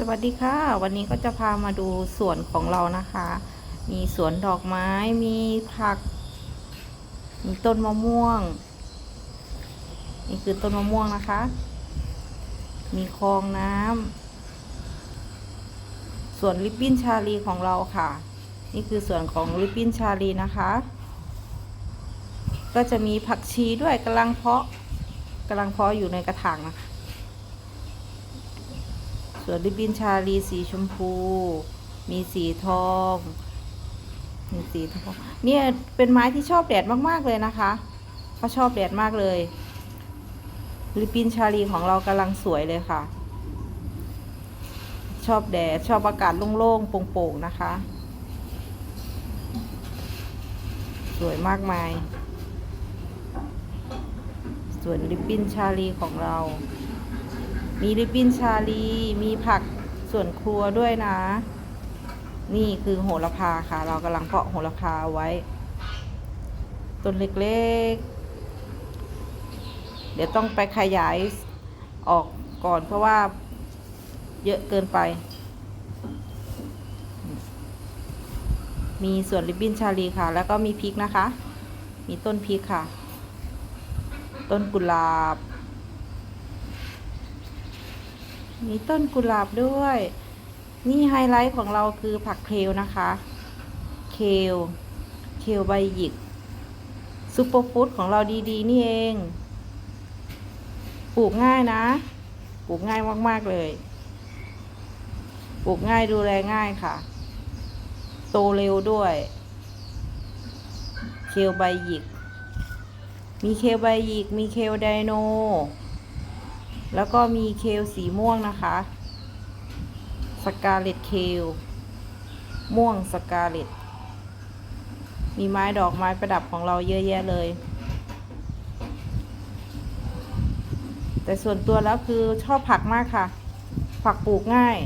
สวัสดีค่ะ วันนี้ก็จะพามาดูสวนของเรานะคะ มีสวนดอกไม้ มีผัก มีต้นมะม่วง นี่คือต้นมะม่วงนะคะ มีคลองน้ำสวนริบบิ้นชาลีของเราค่ะ นี่คือสวนของริบบิ้นชาลีนะคะ ก็จะมีผักชีด้วยกำลังเพาะกำลังเพาะอยู่ในกระถางนะคะ ส่วนริบบิ้นชาลีสีชมพู มีสีทอง มีสีทอง เนี่ยเป็นไม้ที่ชอบแดดมากๆเลยนะคะเขาชอบแดดมากเลยริบบิ้นชาลีของเรากำลังสวยเลยค่ะ ชอบแดดชอบอากาศโล่งๆโปร่งๆนะคะ สวยมากมาย ส่วนริบบิ้นชาลีของเรา มีริบบิ้นชาลี มีผักส่วนครัวด้วยนะ นี่คือโหระพาค่ะ เรากำลังเพาะโหระพาเอาไว้ ต้นเล็กๆ เดี๋ยวต้องไปขยายออกก่อนเพราะว่าเยอะเกินไป มีส่วนริบบิ้นชาลีค่ะ แล้วก็มีพริกนะคะ มีต้นพริกค่ะ ต้นกุหลาบ มีต้นกุหลาบด้วย นี่ไฮไลท์ของเราคือผักเคลนะคะ เคล เคลใบหยิกซุปเปอร์ฟู้ดของเราดีๆ นี่เอง ปลูกง่ายนะ ปลูกง่ายมากๆเลย ปลูกง่ายดูแลง่ายค่ะ โตเร็วด้วย เคลใบหยิก มีเคลใบหยิก มีเคลไดโน แล้วก็มีเคลสีม่วงนะคะสกาเลตเคลม่วงสกาเลตมีไม้ดอกไม้ประดับของเราเยอะแยะเลย แต่ส่วนตัวแล้วคือชอบผักมากค่ะ ผักปลูกง่าย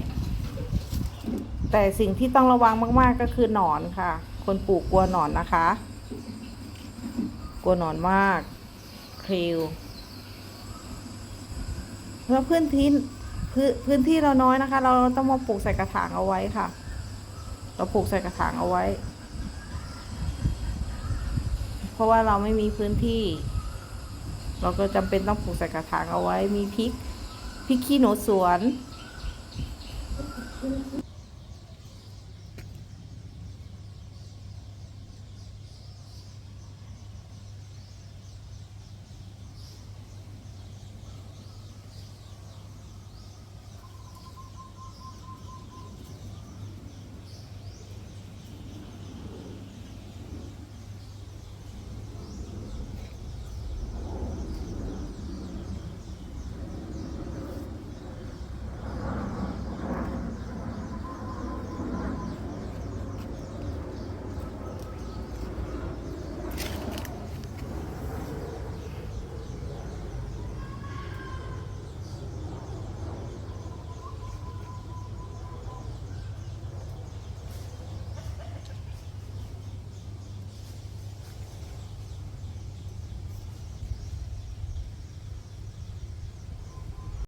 แต่สิ่งที่ต้องระวังมาก ๆ ก็คือหนอนค่ะ คนปลูกกลัวหนอนนะคะ กลัวหนอนมาก เคล เพราะพื้นที่พื้นที่เราน้อยนะคะ เราต้องมาปลูกใส่กระถางเอาไว้ค่ะ เราปลูกใส่กระถางเอาไว้ เพราะว่าเราไม่มีพื้นที่ เราก็จำเป็นต้องปลูกใส่กระถางเอาไว้ มีพริกพริกขี้หนูสวน